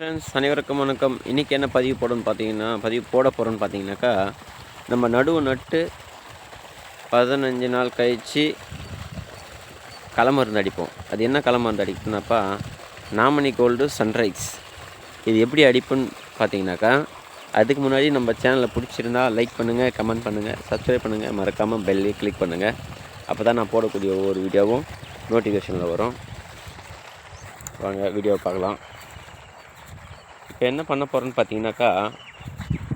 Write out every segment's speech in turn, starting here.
Friends அனைவருக்கும் வணக்கம். இன்றைக்கி என்ன பதிவு போடணும்னு பார்த்தீங்கன்னா பதிவு போட போகிறோன்னு பார்த்தீங்கன்னாக்கா நம்ம நடுவு நட்டு பதினஞ்சு நாள் கழித்து களமருந்து அடிப்போம். அது என்ன களமருந்து அடிக்கணும்னாப்பா நாமனி கோல்டு சன்ரைஸ் இது எப்படி அடிப்புன்னு பார்த்தீங்கன்னாக்கா அதுக்கு முன்னாடி நம்ம சேனலை பிடிச்சிருந்தா லைக் பண்ணுங்கள் கமெண்ட் பண்ணுங்கள் சப்ஸ்கிரைப் பண்ணுங்கள் மறக்காமல் பெல்லே கிளிக் பண்ணுங்கள் அப்போ தான் நான் போடக்கூடிய ஒவ்வொரு வீடியோவும் நோட்டிஃபிகேஷனில் வரும். வாங்க வீடியோ பார்க்கலாம். என்ன பண்ண போகிறேன்னு பார்த்தீங்கன்னாக்கா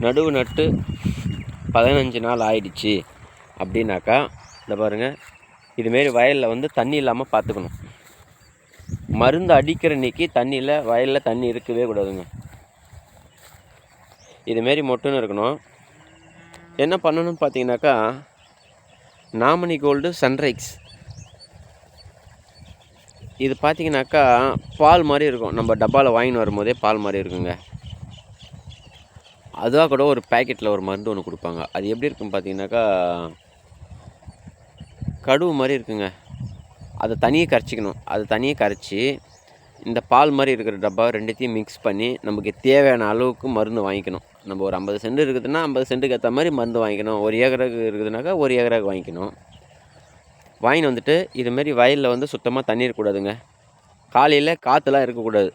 நடுவு நட்டு பதினஞ்சு நாள் ஆயிடுச்சு அப்படின்னாக்கா இந்த பாருங்கள் இதுமாரி வயலில் வந்து தண்ணி இல்லாமல் பார்த்துக்கணும் மருந்து அடிக்கிற நீக்கி தண்ணியில் வயலில் தண்ணி இருக்கவே கூடாதுங்க. இதுமாரி மொட்டுன்னு இருக்கணும். என்ன பண்ணணும்னு பார்த்தீங்கன்னாக்கா நாமினி கோல்டு சன்ரைஸ். இது பார்த்தீங்கன்னாக்கா பால் மாதிரி இருக்கும். நம்ம டப்பாவில் வாங்கின்னு வரும்போதே பால் மாதிரி இருக்குங்க. அதுவாக கூட ஒரு பேக்கெட்டில் ஒரு மருந்து ஒன்று கொடுப்பாங்க. அது எப்படி இருக்குன்னு பார்த்தீங்கன்னாக்கா கடுவு மாதிரி இருக்குங்க. அதை தனியாக கரைச்சிக்கணும். அதை தனியாக கரைச்சி இந்த பால் மாதிரி இருக்கிற டப்பா ரெண்டுத்தையும் மிக்ஸ் பண்ணி நமக்கு தேவையான அளவுக்கு மருந்து வாங்கிக்கணும். நம்ம ஒரு ஐம்பது சென்ட் இருக்குதுன்னா ஐம்பது சென்ட்டுக்கு ஏற்ற மாதிரி மருந்து வாங்கிக்கணும். ஒரு ஏக்கருக்கு இருக்குதுனாக்கா ஒரு ஏக்கராக்கு வாங்கிக்கணும். வாங்கின்னு வந்துட்டு இதுமாரி வயலில் வந்து சுத்தமாக தண்ணி இருக்கக்கூடாதுங்க காலையில் காற்றுலாம் இருக்கக்கூடாது.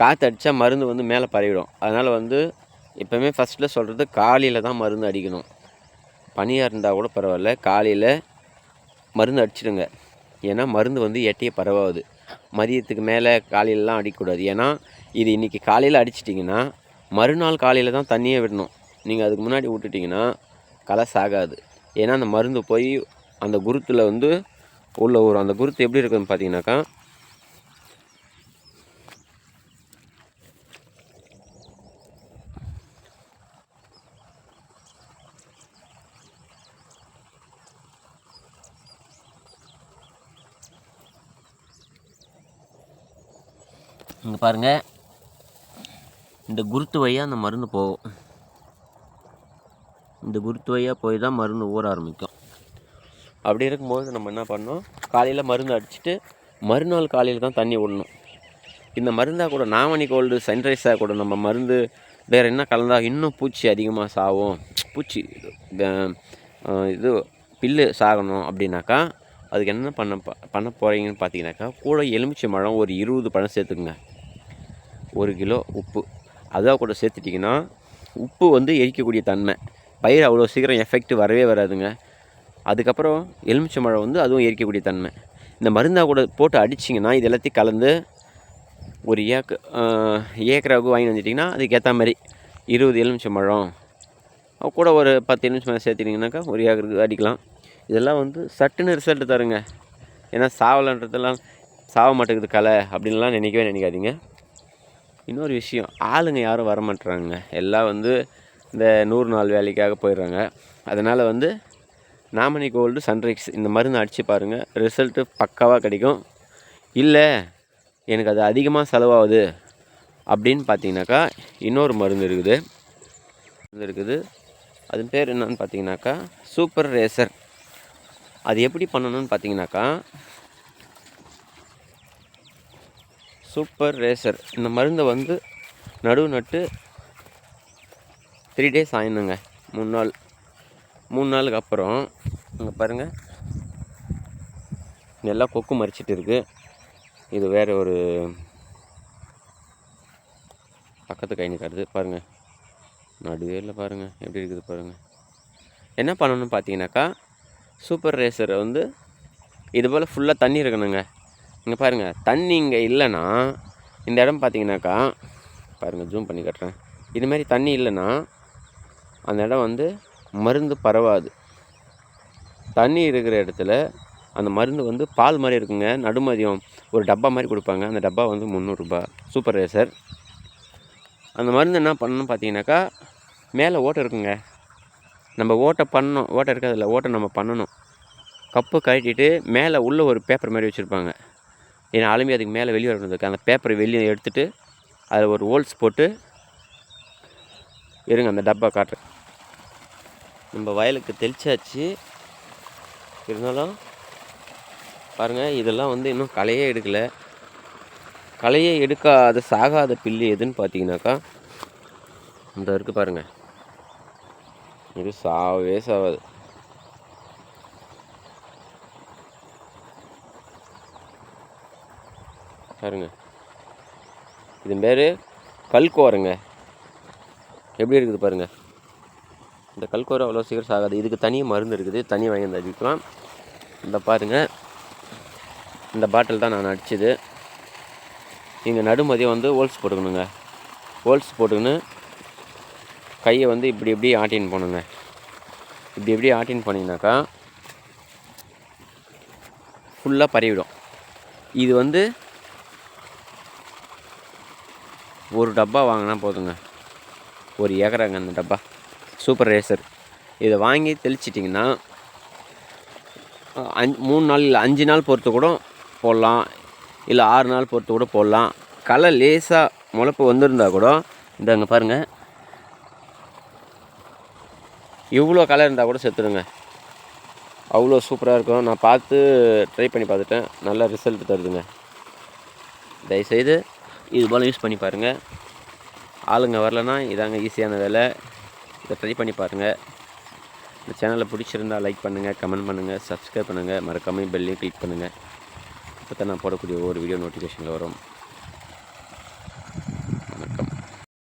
காற்று அடித்தா மருந்து வந்து மேலே பரவிடும். அதனால் வந்து எப்போவுமே ஃபஸ்ட்டில் சொல்கிறது காலையில் தான் மருந்து அடிக்கணும். பனியாக இருந்தால் கூட பரவாயில்ல. காலையில் மருந்து அடிச்சிடுங்க. ஏன்னா மருந்து வந்து எட்டையே பரவாது. மதியத்துக்கு மேலே காலையிலலாம் அடிக்கக்கூடாது. ஏன்னா இது இன்றைக்கி காலையில் அடிச்சிட்டிங்கன்னா மறுநாள் காலையில் தான் தண்ணியே விடணும். நீங்கள் அதுக்கு முன்னாடி விட்டுட்டிங்கன்னா களை சாகாது ஏன்னா அந்த மருந்து போய் அந்த குருத்தில் வந்து உள்ள ஒரு அந்த குருத்து எப்படி இருக்குதுன்னு பார்த்தீங்கன்னாக்கா இங்கே பாருங்கள் இந்த குருத்து வழியாக அந்த மருந்து போகும். இந்த குருத்து வழியாக போய் தான் மருந்து ஊற ஆரம்பிக்கும். அப்படி இருக்கும்போது நம்ம என்ன பண்ணோம் காலையில் மருந்து அடிச்சுட்டு மறுநாள் காலையில் தான் தண்ணி விடணும் இந்த மருந்தாக கூட நாமணி கோல்டு சன்ரைஸாக கூட நம்ம மருந்து வேறு என்ன கலந்தா இன்னும் பூச்சி அதிகமாக சாகும் பூச்சி இது பில்லு சாகணும் அப்படின்னாக்கா அதுக்கு என்ன பண்ண ப- பண்ண போகிறீங்கன்னு பார்த்தீங்கன்னாக்கா கூட எலுமிச்சை மழம் ஒரு இருபது பழம் சேர்த்துக்குங்க. ஒரு கிலோ உப்பு. அதாக கூட சேர்த்துட்டிங்கன்னா உப்பு வந்து எரிக்கக்கூடிய தன்மை. பயிர் அவ்வளோ சீக்கிரம் எஃபெக்ட் வரவே வராதுங்க. அதுக்கப்புறம் எலுமிச்சம்பழம் வந்து அதுவும் எரிக்கக்கூடிய தன்மை. இந்த மருந்தாக கூட போட்டு அடிச்சிங்கன்னா இது எல்லாத்தையும் கலந்து ஒரு ஏக்க ஏக்கராவுக்கு வாங்கி வந்துட்டிங்கன்னா அதுக்கேற்ற மாதிரி இருபது எலுமிச்சம்பழம் மழம் கூட ஒரு பத்து எலுமிச்சம்பழம் சேர்த்துட்டிங்கனாக்கா ஒரு ஏக்கருக்கு அடிக்கலாம். இதெல்லாம் வந்து சட்டுன்னு ரிசல்ட் தருங்க. ஏன்னா சாவலன்றதெல்லாம் சாவ மாட்டேங்குது கலை அப்படின்லாம் நினைக்கவே நினைக்காதீங்க. இன்னொரு விஷயம் ஆளுங்க யாரும் வர மாட்டுறாங்க எல்லாம் வந்து இந்த நூறு நாள் வேலைக்காக போயிடுறாங்க. அதனால் வந்து நாமினி கோல்டு சன்ரைஸ் இந்த மருந்து அடித்து பாருங்கள் ரிசல்ட்டு பக்காவாக கிடைக்கும். இல்லை எனக்கு அது அதிகமாக செலவாகுது அப்படின்னு பார்த்தீங்கன்னாக்கா இன்னொரு மருந்து இருக்குது. மருந்து இருக்குது. அது பேர் என்னன்னு பார்த்தீங்கன்னாக்கா சூப்பர் ரேசர். அது எப்படி பண்ணணும்னு பார்த்தீங்கன்னாக்கா சூப்பர் ரேசர். இந்த மருந்தை வந்து நடுவு நட்டு த்ரீ டேஸ் ஆயிடணுங்க மூணு நாள். மூணு நாளுக்கு அப்புறம் இங்கே பாருங்கள் எல்லாம் கொக்கு மறிச்சிட்டு இருக்குது இது வேறு ஒரு பக்கத்து கை நிற்காது பாருங்கள் நடுவேல பாருங்கள் எப்படி இருக்குது பாருங்கள் என்ன பண்ணணும்னு பார்த்தீங்கன்னாக்கா சூப்பர் ரேசரை வந்து இது போல் ஃபுல்லாக தண்ணி இருக்கணுங்க. இங்கே பாருங்கள் தண்ணி இங்கே இல்லைன்னா இந்த இடம் பார்த்தீங்கன்னாக்கா பாருங்கள் ஜூம் பண்ணி கட்டுறேன். இதுமாதிரி தண்ணி இல்லைன்னா அந்த இடம் வந்து மருந்து பரவாது. தண்ணி இருக்கிற இடத்துல அந்த மருந்து வந்து பால் மாதிரி இருக்குங்க. நடுமதியம் ஒரு டப்பா மாதிரி கொடுப்பாங்க. அந்த டப்பா வந்து முந்நூறுரூபா சூப்பர் ரேசர் அந்த மருந்து என்ன பண்ணணும் பார்த்தீங்கன்னாக்கா மேலே ஓட்டை இருக்குங்க. நம்ம ஓட்டை பண்ணணும். ஓட்டை இருக்காதுல்ல ஓட்டை நம்ம பண்ணணும். கப்பு கழட்டிட்டு மேலே உள்ளே ஒரு பேப்பர் மாதிரி வச்சுருப்பாங்க. ஏன்னா அலுமி அதுக்கு மேலே வெளியே வரதுக்கு அந்த பேப்பரை வெளியே எடுத்துகிட்டு அதில் ஒரு ஹோல்ஸ் போட்டு இருங்க அந்த டப்பா காட்டுறேன். நம்ம வயலுக்கு தெளிச்சாச்சு. இருந்தாலும் பாருங்கள் இதெல்லாம் வந்து இன்னும் களையே எடுக்கலை. களையே எடுக்காத சாகாத பில்லு எதுன்னு பார்த்தீங்கன்னாக்கா இந்த இருக்குது பாருங்கள் இது சாவே சாவாது. பாருங்க. இது பேர் கல்கோரங்க. எப்படி இருக்குது பாருங்கள் இந்த கல்கோரை அவ்வளோ சீக்கிரம் சாகாது. இதுக்கு தனி மருந்து இருக்குது. தனி வாங்கி வந்து அடிக்கலாம். இந்த பாருங்க. இந்த பாட்டில் தான் நான் அடிச்சது. நீங்கள் நடுமதியை வந்து ஹோல்ஸ் போட்டுக்கணுங்க. ஹோல்ஸ் போட்டுக்கின்னு கையை வந்து இப்படி இப்படி ஆட்டின்னு போகணுங்க. இப்படி இப்படி ஆட்டின்னு போனீங்கன்னாக்கா ஃபுல்லாக பரவிடும். இது வந்து ஒரு டப்பா வாங்கினா போதுங்க. ஒரு ஏக்கராங்க அந்த டப்பா. Super racer. இதை வாங்கி தெளிச்சிட்டிங்கன்னா அஞ்சு மூணு நாள் இல்லை அஞ்சு நாள் பொறுத்து கூட போடலாம். இல்லை ஆறு நாள் பொறுத்து கூட போடலாம். களை லேசாக முளைப்பு வந்திருந்தா கூட இந்தாங்க பாருங்கள் இவ்வளோ களை இருந்தால் கூட செத்துடுங்க அவ்வளோ சூப்பராக இருக்கும். நான் பார்த்து ட்ரை பண்ணி பார்த்துட்டேன். நல்ல ரிசல்ட் தருதுங்க. தயவுசெய்து இது போல் யூஸ் பண்ணி பாருங்கள் ஆளுங்க வரலன்னா இதாங்க ஈஸியான வேலை. இதை ட்ரை பண்ணி பாருங்கள் இந்த சேனலை பிடிச்சிருந்தா லைக் பண்ணுங்கள் கமெண்ட் பண்ணுங்கள் சப்ஸ்கிரைப் பண்ணுங்கள் மறக்காமல் பெல்லையும் கிளிக் பண்ணுங்கள் அப்போ தான் நான் போடக்கூடிய ஒவ்வொரு வீடியோ நோட்டிஃபிகேஷனில் வரும்.